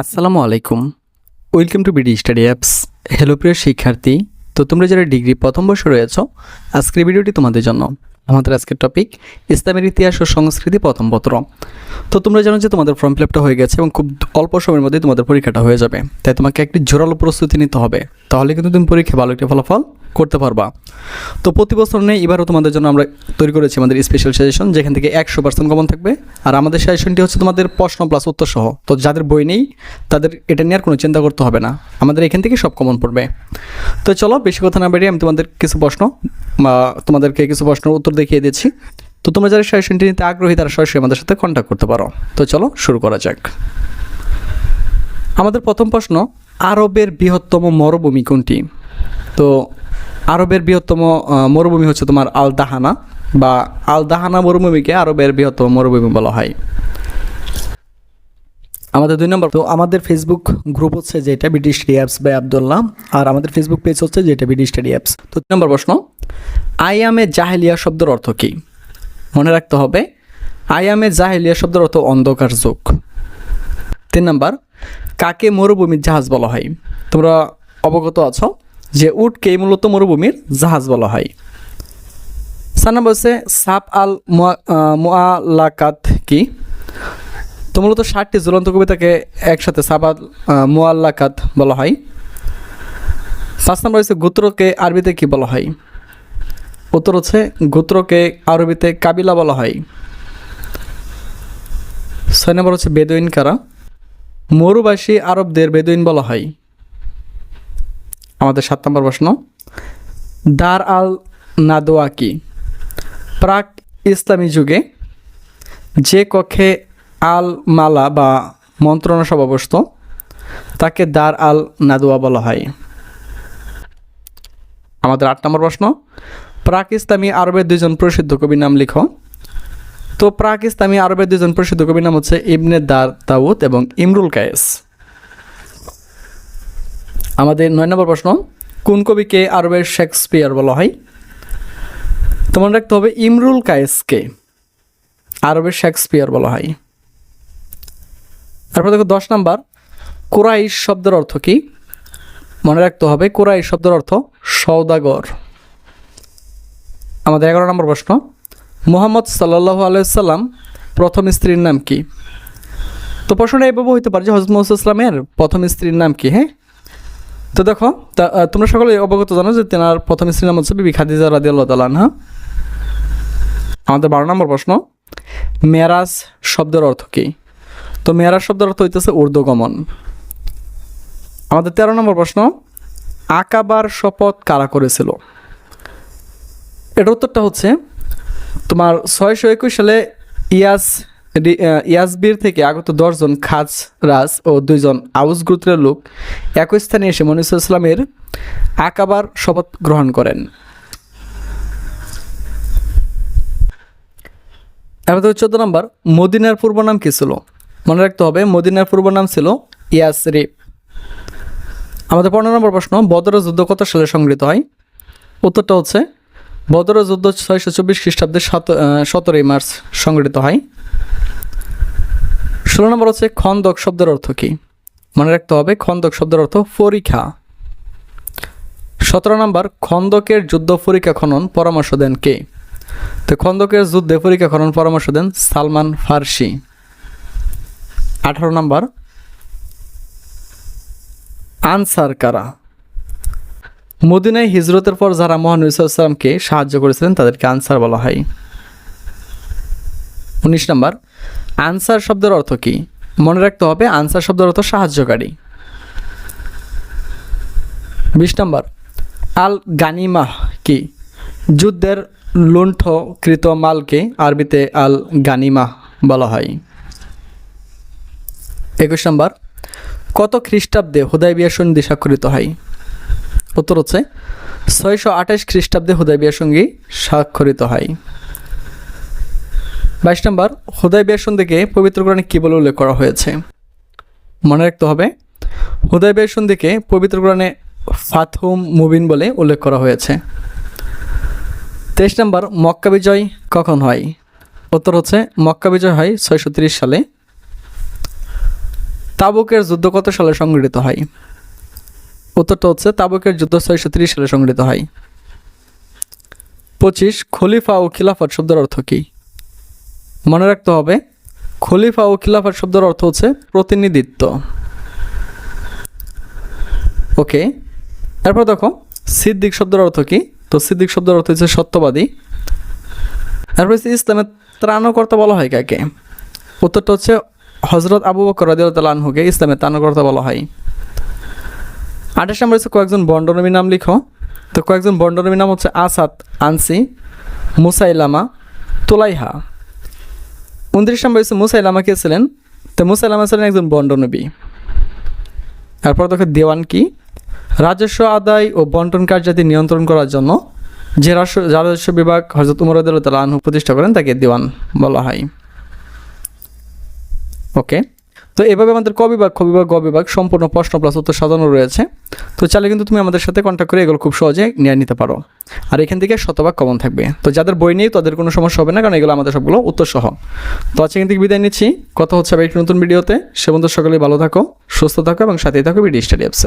আসসালামু আলাইকুম। Welcome to BD study apps hello প্রিয় শিক্ষার্থী। তো তোমরা যারা ডিগ্রি প্রথম বর্ষে রয়েছ, আজকের ভিডিওটি তোমাদের জন্য। আমাদের আজকের টপিক ইসলামের ইতিহাস ও সংস্কৃতি প্রথম পত্র। তো তোমরা জানো যে তোমাদের ফর্ম ফিলাপটা হয়ে গেছে এবং খুব অল্প সময়ের মধ্যে তোমাদের পরীক্ষাটা হয়ে যাবে। তাই তোমাকে একটি জোরালো প্রস্তুতি নিতে হবে। তাহলে কিন্তু তুমি পরীক্ষা ভালো একটি ফলাফল করতে পারবা। তো প্রতি বছর নেই, এবারও তোমাদের জন্য আমরা তৈরি করেছি আমাদের স্পেশাল সাজেশন যেখান থেকে একশো পার্সেন্ট কমন থাকবে। আর আমাদের সাজেশনটি হচ্ছে তোমাদের প্রশ্ন প্লাস উত্তর সহ। তো যাদের বই নেই, তাদের এটা নিয়ে আর কোনো চিন্তা করতে হবে না। আমাদের এখান থেকে সব কমন পড়বে। তো চলো, বেশি কথা না বেরিয়ে আমি তোমাদের কিছু প্রশ্ন তোমাদেরকে কিছু প্রশ্নের উত্তর দেখিয়ে দিচ্ছি। তো তোমরা যারা সাজেশনটি নিতে আগ্রহী, তারা সরাসরি আমাদের সাথে কন্ট্যাক্ট করতে পারো। তো চলো শুরু করা যাক। আমাদের প্রথম প্রশ্ন, আরবের বৃহত্তম মরুভূমি কোনটি? তো আরবের বৃহত্তম মরুভূমি হচ্ছে তোমার আল দাহানা বা আল দাহানা মরুভূমিকে আরবের বৃহত্তম মরুভূমি বলা হয়। আমাদের দুই নম্বর, তো আমাদের ফেসবুক গ্রুপ হচ্ছে যেটা BD study apps by Abdullah আর আমাদের ফেসবুক পেজ হচ্ছে যেটা বিডি স্টাডি অ্যাপস তো তিন নম্বর প্রশ্ন আইয়ামে জাহেলিয়া শব্দের অর্থ কী? মনে রাখতে হবে আইয়ামে জাহেলিয়া শব্দের অর্থ অন্ধকার যুগ। তিন নম্বর, কাকে মরুভূমির জাহাজ বলা হয়? তোমরা অবগত আছো যে উটকে মূলত মরুভূমির জাহাজ বলা হয়। চার নম্বর হচ্ছে সাপ আল মোয়ালাকাত কি? তো মূলত ষাটটি জ্বলন্ত কবিতাকে একসাথে সাপ আল মোয়াল্লাকাত বলা হয়। পাঁচ নম্বর হচ্ছে, গোত্রকে আরবিতে কি বলা হয়? উত্তর হচ্ছে গোত্রকে আরবিতে কাবিলা বলা হয়। ছয় নম্বর হচ্ছে বেদুইন কারা? মরুবাসী আরবদের বেদুইন বলা হয়। আমাদের সাত নম্বর প্রশ্ন। দার আল নাদোয়া কি প্রাক ইসলামী যুগে যে কক্ষে আল মালা বা মন্ত্রণা সভা বসত, তাকে দার আল নাদোয়া বলা হয়। আমাদের আট নম্বর প্রশ্ন। প্রাক ইসলামী আরবের দুজন প্রসিদ্ধ কবির নাম লিখো। তো প্রাক ইসলামী আরবের দুজন প্রসিদ্ধ কবির নাম হচ্ছে ইবনে দার দাউদ এবং ইমরুল কায়েস। আমাদের নয় নম্বর প্রশ্ন, কোন কবিকে আরবের শেক্সপিয়ার বলা হয়? তো মনে রাখতে হবে, ইমরুল কায়েসকে আরবের শেক্সপিয়ার বলা হয়। তারপর দেখো দশ নম্বর, কোরাইশ শব্দের অর্থ কি? মনে রাখতে হবে, কোরাইশ শব্দের অর্থ সৌদাগর আমাদের এগারো নম্বর প্রশ্ন। মোহাম্মদ সাল্লাহ আলাইসাল্লাম প্রথম স্ত্রীর নাম কি? তো প্রশ্নটা এভাবে হইতে পারে যে হজরত মোহাম্মদ ইসলামের প্রথম স্ত্রীর নাম কি হ্যাঁ? তো দেখো তোমরা সকলে অবগত জানো যে তেনার প্রথম স্ত্রীর নাম হচ্ছে বিবি খাদিজা রাদি আল্লাহ তালানহা আমাদের বারো নম্বর প্রশ্ন মেরাজ শব্দের অর্থ কি? তো মেরাজ শব্দের অর্থ হইতেছে ঊর্ধ্বগমন। আমাদের তেরো নম্বর প্রশ্ন, আকাবার শপথ কারা করেছিল? এটার উত্তরটা হচ্ছে তোমার ছয়শো একুশ সালে ইয়াস ইয়াসবির থেকে আগত দশজন খাজ রাজ ও দুইজন আউস গোত্রের লোক একই স্থানে এসে মনিসুল ইসলামের আকাবার শপথ গ্রহণ করেন। এবার চোদ্দ নম্বর, মদিনার পূর্ব নাম কী ছিল? মনে রাখতে হবে, মদিনার পূর্ব নাম ছিল ইয়াসরিফ আমাদের পনেরো নম্বর প্রশ্ন, বদরের যুদ্ধ কত সালে সংগৃহীত হয়? উত্তরটা হচ্ছে বদরের যুদ্ধ ছয়শো চব্বিশ খ্রিস্টাব্দের সতেরোই মার্চ সংগঠিত হয়। ষোলো নম্বর হচ্ছে খন্দক শব্দের অর্থ কী? মনে রাখতে হবে, খন্দক শব্দের অর্থ পরীক্ষা। সতেরো নম্বর, খন্দকের যুদ্ধ পরীক্ষা খনন পরামর্শ দেন কে? তো খন্দকের যুদ্ধে পরীক্ষা খনন পরামর্শ দেন সালমান ফার্সি। আঠারো নম্বর, আনসার কারা? মদিনায় হিজরতের পর যারা মহান ইসলামকে সাহায্য করেছিলেন, তাদেরকে আনসার বলা হয়। উনিশ নম্বর, আনসার শব্দের অর্থ কি? মনে রাখতে হবে, আনসার শব্দের অর্থ সাহায্যকারী। বিশ নম্বর আল গানিমাহ কি? যুদ্ধের লুণ্ঠকৃত মালকে আরবিতে আল গানিমাহ বলা হয়। একুশ নম্বর, কত খ্রিস্টাব্দে হুদাইবিয়া সন্ধি স্বাক্ষরিত হয়? উত্তর হচ্ছে, ছয়শো আঠাশ খ্রিস্টাব্দে হুদাইবিয়া সঙ্গী স্বাক্ষরিত হয়। বাইশ নম্বর, হুদাইবিয়া সন্ধিকে পবিত্র কোরআনে কী বলে উল্লেখ করা হয়েছে? মনে রাখতে হবে, হুদাইবিয়া সন্ধিকে পবিত্র কোরআনে ফাতহুম মুবিন বলে উল্লেখ করা হয়েছে। তেইশ নম্বর, মক্কা বিজয় কখন হয়? উত্তর হচ্ছে, মক্কা বিজয় হয় ছয়শো ত্রিশ সালে। তাবুকের যুদ্ধ কত সালে সংঘটিত হয়? উত্তরটা হচ্ছে তাবুকের যুদ্ধ ছয়শো তিরিশ সালে সংঘটিত হয়। পঁচিশ, খলিফা ও খিলাফত শব্দের অর্থ কী? মনে রাখতে হবে, খলিফা ও খিলাফত শব্দের অর্থ হচ্ছে প্রতিনিধিত্ব। ওকে তারপর দেখো, সিদ্দিক শব্দের অর্থ কী? তো সিদ্দিক শব্দের অর্থ হচ্ছে সত্যবাদী। তারপর হচ্ছে ইসলামের ত্রাণকর্তা বলা হয় কাকে? উত্তরটা হচ্ছে হজরত আবু বকর রাদিয়াল্লাহু আনহুকে ইসলামের ত্রাণকর্তা বলা হয়। আঠাশ নম্বর হচ্ছে কয়েকজন বন্ডনবী নাম লিখো। তো কয়েকজন বন্ডনবী নাম হচ্ছে আসাদ আনসি, মুসাইলামা, তোলাইহা। উনত্রিশ নম্বর হচ্ছে মুসাইলামা কে ছিলেন? তো মুসাইলামা ছিলেন একজন বন্ডনবী। তারপর দেখো দেওয়ান কি? রাজস্ব আদায় ও বন্টন কার্যাদি নিয়ন্ত্রণ করার জন্য যে রাজস্ব রাজস্ব বিভাগ হজরত উমর আদালতাল আনহু প্রতিষ্ঠা করেন, তাকে দেওয়ান বলা হয়। ওকে। তো এভাবে আমাদের ক বিভাগ খ বিভাগ গ বিভাগ সম্পূর্ণ প্রশ্ন প্লাস উত্তর সাজানো রয়েছে। তো চাইলে কিন্তু তুমি আমাদের সাথে কন্ট্যাক্ট করে এগুলো খুব সহজে নিয়ে নিতে পারো। আর এখান থেকে শতভাগ কমন থাকবে। তো যাদের বই নেই তাদের কোনো সমস্যা হবে না, কারণ এগুলো আমাদের সবগুলো উত্তর সহ তো আজকে এখান থেকে বিদায় নিচ্ছি। কথা হচ্ছে আবার একটি নতুন ভিডিওতে সে বন্ধু সকলেই ভালো থাকো, সুস্থ থাকো এবং সাথেই থাকো বিডি স্টাডি অ্যাপসে